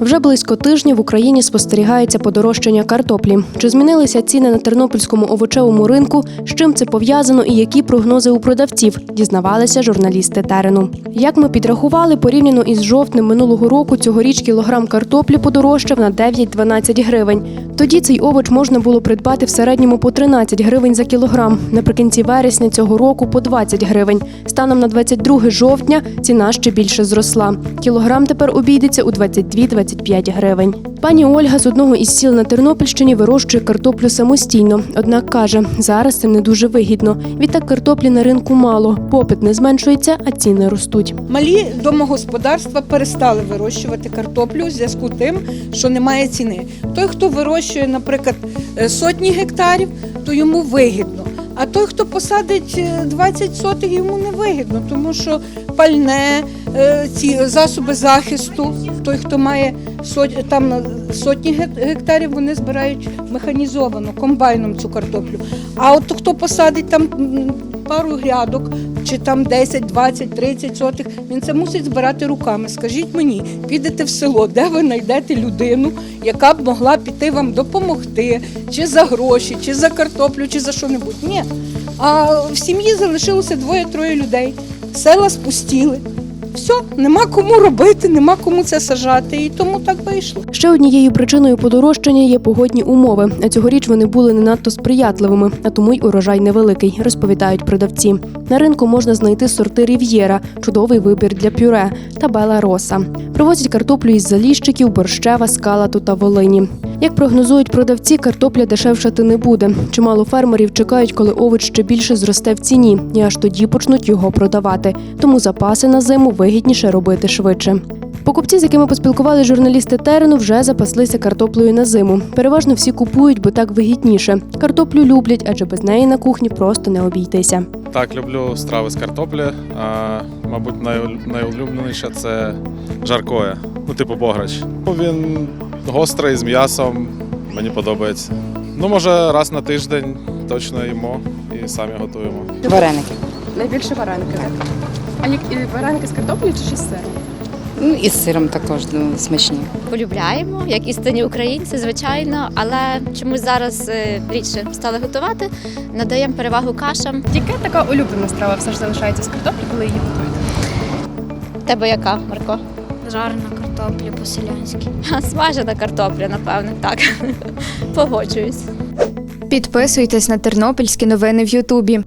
Вже близько тижня в Україні спостерігається подорожчання картоплі. Чи змінилися ціни на тернопільському овочевому ринку? З чим це пов'язано і які прогнози у продавців? Дізнавалися журналісти терену. Як ми підрахували, порівняно із жовтнем минулого року, цьогоріч кілограм картоплі подорожчав на 9-12 гривень. Тоді цей овоч можна було придбати в середньому по 13 гривень за кілограм. Наприкінці вересня цього року по 20 гривень. Станом на 22 жовтня ціна ще більше зросла. Кілограм тепер обійдеться у 22-25 гривень. Пані Ольга з одного із сіл на Тернопільщині вирощує картоплю самостійно. Однак каже, зараз цим не дуже вигідно. Відтак картоплі на ринку мало, попит не зменшується, а ціни ростуть. Малі домогосподарства перестали вирощувати картоплю в зв'язку тим, що немає ціни. Той, хто вирощує, наприклад, е, сотні гектарів, то йому вигідно. А той, хто посадить е, 20 сотих, йому не вигідно, тому що пальне, е, ці засоби захисту, той, хто має там на сотні гек- гектарів, вони збирають механізовано, комбайном цю картоплю. А от хто посадить там пару грядок, чи там 10, 20, 30 сотих, він це мусить збирати руками. Скажіть мені, підете в село, де ви знайдете людину, яка б могла піти вам допомогти, чи за гроші, чи за картоплю, чи за що-небудь. Ні. А в сім'ї залишилося двоє-троє людей. Села спустіли. Все, нема кому робити, нема кому це сажати. І тому так вийшло. Ще однією причиною подорожчання є погодні умови. А цьогоріч вони були не надто сприятливими, а тому й урожай невеликий, розповідають продавці. На ринку можна знайти сорти Рів'єра, чудовий вибір для пюре та Бела Роса. Привозять картоплю із заліщиків, борщева, скалату та Волині. Як прогнозують продавці, картопля дешевшати не буде. Чимало фермерів чекають, коли овоч ще більше зросте в ціні, і аж тоді почнуть його продавати. Тому запаси на зиму вигідніше робити швидше. Покупці, з якими поспілкували журналісти терену, вже запаслися картоплею на зиму. Переважно всі купують, бо так вигідніше. Картоплю люблять, адже без неї на кухні просто не обійтися. Так, люблю страви з картоплі. А, мабуть, найул- найулюбленіше це жаркоє, ну, типу бограч. Він гострий з м'ясом, мені подобається. Ну, може, раз на тиждень точно їмо і самі готуємо. Вареники. Найбільше вареники, так? А як і вареники з картоплею чи ще з сиром? Ну і з сиром також ну, смачні. полюбляємо, як істинні українці, звичайно, але чомусь зараз е, рідше стали готувати. Надаємо перевагу кашам. Яка така улюблена страва все ж залишається з картоплі, коли її готуєте? Тебе яка, Марко? Жарена картопля по-селянськи. Смажена картопля, напевне, так. Погоджуюсь. Підписуйтесь на тернопільські новини в Ютубі.